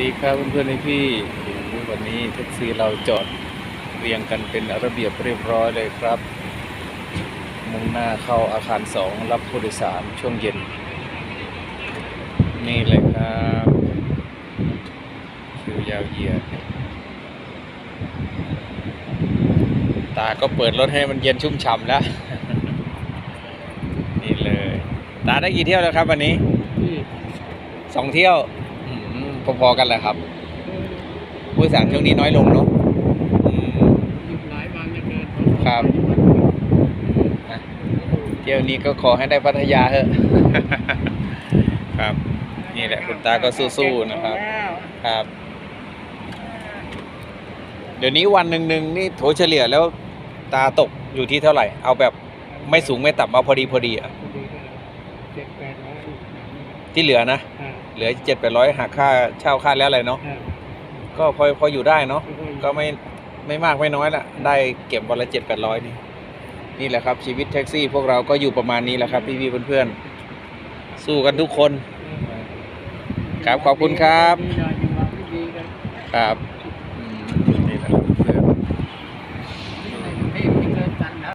ดีครับเพื่อนๆพี่ๆโอ้โหวันนี้แท็กซี่เราจอดเรียงกันเป็นระเบียบเรียบร้อยเลยครับ มุ่งหน้าเข้าอาคารสองรับผู้โดยสารช่วงเย็น นี่เลยครับคิวยาวเหยียด ตาก็เปิดรถให้มันเย็นชุ่มฉ่ำแล้ว นี่เลย ตาได้กี่เที่ยวแล้วครับวันนี้สองเที่ยวอืม พอๆกันแหละครับ ผู้โดยสารช่วงนี้น้อยลงเนาะอืมหยุดหลายวันเหลือเกินครับนะเที่ยวนี้ก็ขอให้ได้พัทยาเถอะ ครับ นี่แหละคุณตาก็สู้ๆนะครับครับ เดี๋ยวนี้วันหนึ่งหนึ่งนี่โถเฉลี่ยแล้วตาตกอยู่ที่เท่าไหร่ เอาแบบไม่สูงไม่ต่ำเอาพอดีพอดีอะเจ็ดแปดร้อย ที่เหลือนะ อ่าเหลือเจ็ดแปดร้อยหักค่าเช่าค่าแล้วอะไรเนาะอ่าก็พอพออยู่ได้เนาะไม่ค่อยก็ไม่ไม่มากไม่น้อยละได้เก็บวันละเจ็ดแปดร้อยนี่นี่แหละครับชีวิตแท็กซี่ พวกเราก็อยู่ประมาณนี้แหละครับพี่ๆเพื่อนๆสู้กันทุกคน ครับขอบคุณครับ มีรอยอยู่มาไม่ดีกัน ครับ